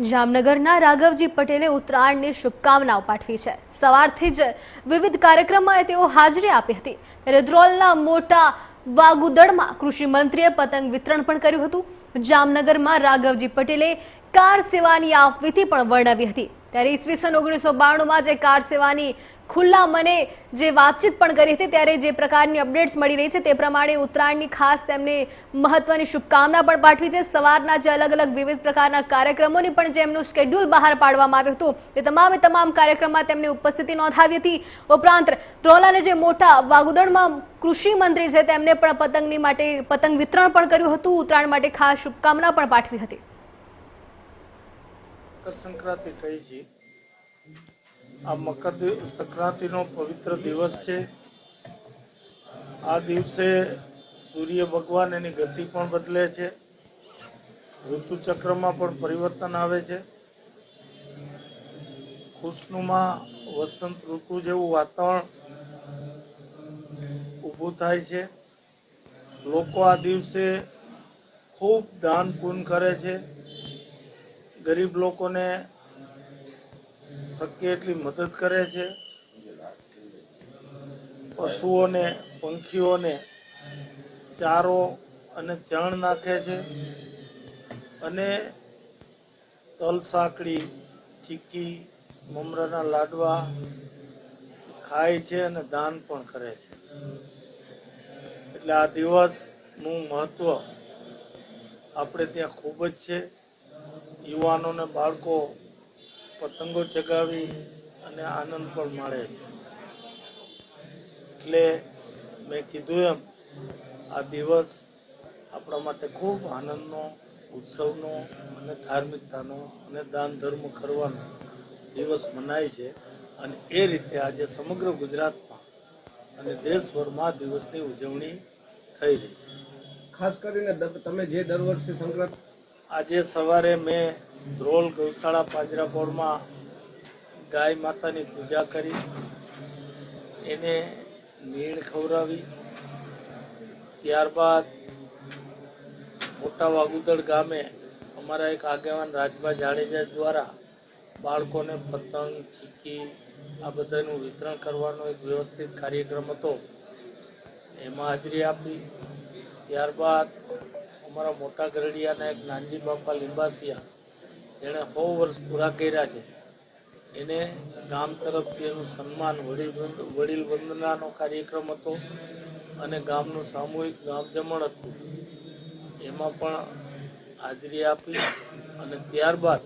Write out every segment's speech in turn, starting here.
જામનગરના રાઘવજી પટેલે ઉત્તરાયણની શુભકામનાઓ પાઠવી છે. સવારથી જ વિવિધ કાર્યક્રમમાં તેઓ હાજરી આપી હતી. ત્યારે ધ્રોલના મોટા વાગુદળમાં કૃષિ મંત્રીએ પતંગ વિતરણ પણ કર્યું હતું. જામનગરમાં રાઘવજી પટેલે કાર સેવાની આપવીથી પણ વર્ણવી હતી. ત્યારે ઈસવીસન ઓગણીસો બાણુંમાં જે કાર સેવાની ખુલ્લા મને જે વાતચીત પણ કરી હતી, ત્યારે જે પ્રકારની અપડેટ્સ મળી રહી છે તે પ્રમાણે ઉત્તરાયણની ખાસ તેમને મહત્વની શુભકામના પણ પાઠવી છે. સવારના જે અલગ અલગ વિવિધ પ્રકારના કાર્યક્રમોની પણ જે એમનું સ્કેડ્યુલ બહાર પાડવામાં આવ્યું હતું, તે તમામે તમામ કાર્યક્રમમાં તેમની ઉપસ્થિતિ નોંધાવી હતી. ઉપરાંત ધ્રોલાને જે મોટા વાગુદળમાં કૃષિ મંત્રી છે, તેમને પણ પતંગની માટે પતંગ વિતરણ પણ કર્યું હતું. ઉત્તરાયણ માટે ખાસ શુભકામના પણ પાઠવી હતી. મકર સંક્રાંતિ કહી છે? આ મકર સંક્રાંતિનો પવિત્ર દિવસ છે. આ દિવસે સૂર્ય ભગવાન એની ગતિ પણ બદલે છે. ઋતુચક્રમાં પણ પરિવર્તન આવે છે. ખુશનુમા વસંત ઋતુ જેવું વાતાવરણ ઊભું થાય છે. લોકો આ દિવસે ખૂબ દાન પૂન કરે છે. ગરીબ લોકોને શક્ય એટલી મદદ કરે છે? પશુઓને, પંખીઓને ચારો અને ચણ નાખે છે અને તલ સાંકડી ચીક્કી મમરાના લાડવા ખાય છે અને દાન પણ કરે છે. એટલે આ દિવસનું મહત્વ આપણે ત્યાં ખૂબ જ છે. યુવાનોને, બાળકો પતંગો ચગાવી અને આનંદ પણ માણે છે. એટલે મેં કીધું એમ, આ દિવસ આપણા માટે ખૂબ આનંદનો, ઉત્સવનો અને ધાર્મિકતાનો અને દાન ધર્મ કરવાનો દિવસ મનાય છે અને એ રીતે આજે સમગ્ર ગુજરાતમાં અને દેશભરમાં દિવસની ઉજવણી થઈ રહી છે. ખાસ કરીને તમે જે દર વર્ષે સંક્રાંત આજે સવારે મેં ધ્રોલ ગૌશાળા પાંજરાપોળમાં ગાય માતાની પૂજા કરી. એને નીણ ખવડાવી. ત્યારબાદ મોટા વાગુદળ ગામે અમારા એક આગેવાન રાજભા જાડેજા દ્વારા બાળકોને પતંગ, ચીકી આ બધાનું વિતરણ કરવાનો એક વ્યવસ્થિત કાર્યક્રમ હતો. એમાં હાજરી આપી. ત્યારબાદ અમારા મોટા ગરડિયાના એક નાનજી બાપા લિંબાસિયા, જેણે સો વર્ષ પૂરા કર્યા છે. એને ગામ તરફથી એનું સન્માન, વડીલ વડીલ વંદનાનો કાર્યક્રમ હતો અને ગામનું સામૂહિક ગામ જમણ હતું. એમાં પણ હાજરી આપી અને ત્યારબાદ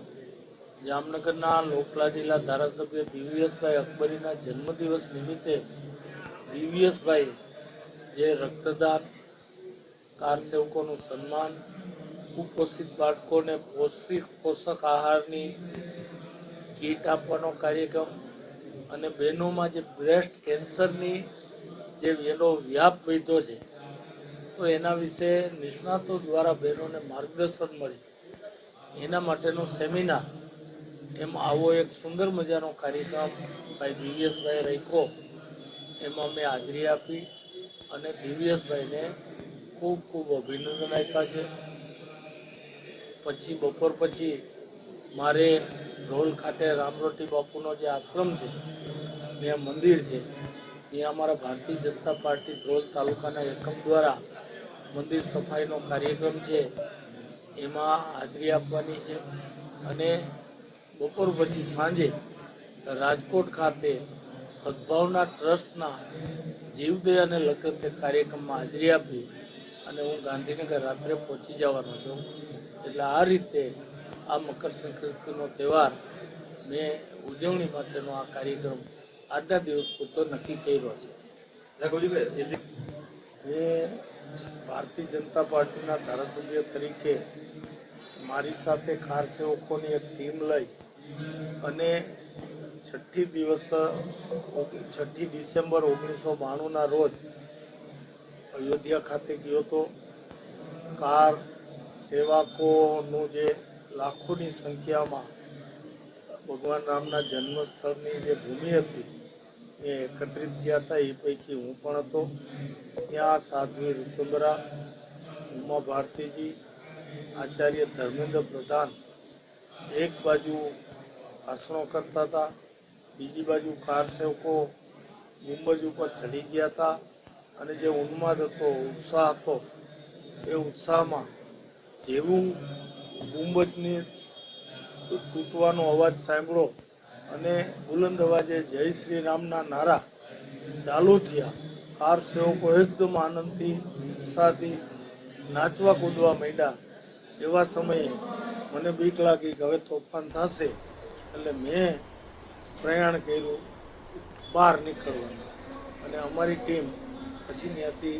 જામનગરના લોકલાડીલા ધારાસભ્ય દિવ્યેશભાઈ અકબરીના જન્મદિવસ નિમિત્તે દિવ્યેશભાઈ જે રક્તદાન કાર સેવકોનું સન્માન, કુપોષિત બાળકોને પોષિક પોષક આહારની કીટ આપવાનો કાર્યક્રમ અને બહેનોમાં જે બ્રેસ્ટ કેન્સરની જે એનો વ્યાપ વધ્યો છે, તો એના વિશે નિષ્ણાતો દ્વારા બહેનોને માર્ગદર્શન મળે એના માટેનો સેમિનાર એમ આવો એક સુંદર મજાનો કાર્યક્રમ ભાઈ દિવ્યેશભાઈ રાખ્યો. એમાં મેં હાજરી આપી અને દિવ્યેશભાઈને ખૂબ ખૂબ અભિનંદન આપ્યા છે. પછી બપોર પછી મારે ધ્રોલ ખાતે રામરોટી બાપુનો જે આશ્રમ છે, ત્યાં મંદિર છે. ત્યાં અમારા ભારતીય જનતા પાર્ટી ધ્રોલ તાલુકાના એકમ દ્વારા મંદિર સફાઈનો કાર્યક્રમ છે. એમાં હાજરી આપવાની છે અને બપોર પછી સાંજે રાજકોટ ખાતે સદભાવના ટ્રસ્ટના જીવદય અને લગ્ન કાર્યક્રમમાં હાજરી આપી. અને હું ગાંધીનગર રાત્રે પહોંચી જવાનો છું. એટલે આ રીતે આ મકર સંક્રાંતિનો તહેવાર મેં ઉજવણી માટેનો આ કાર્યક્રમ આજના દિવસ પૂરતો નક્કી કર્યો છે. એ ભારતીય જનતા પાર્ટીના ધારાસભ્ય તરીકે મારી સાથે ખાર સેવકોની એક ટીમ લઈ અને છઠ્ઠી દિવસ છઠ્ઠી ડિસેમ્બર ઓગણીસો બાણુંના રોજ અયોધ્યા ખાતે ગયો હતો કાર સેવકોનું જે લાખોની સંખ્યામાં ભગવાન રામના જન્મસ્થળની જે ભૂમિ હતી, એ એકત્રિત થયા હતા. એ પૈકી હું પણ હતો. ત્યાં સાધ્વી ઋતુંબરા ઉમા ભારતીજી આચાર્ય ધર્મેન્દ્ર પ્રધાન એક બાજુ ભાષણો કરતા હતા, બીજી બાજુ કાર સેવકો ગુંબજ ઉપર ચડી ગયા હતા. અને જે ઉન્માદ હતો, ઉત્સાહ હતો, એ ઉત્સાહમાં જેવું ગુંબજની તૂટવાનો અવાજ સાંભળો અને બુલંદ અવાજે જય શ્રી રામના નારા ચાલુ થયા. કાર સેવકો એકદમ આનંદથી, ઉત્સાહથી નાચવા કૂદવા માંડ્યા. એવા સમયે મને બીક લાગી કે હવે તોફાન થશે એટલે મેં પ્રયાણ કર્યું બહાર નીકળવાનું. અને અમારી ટીમ પછી ત્યાંથી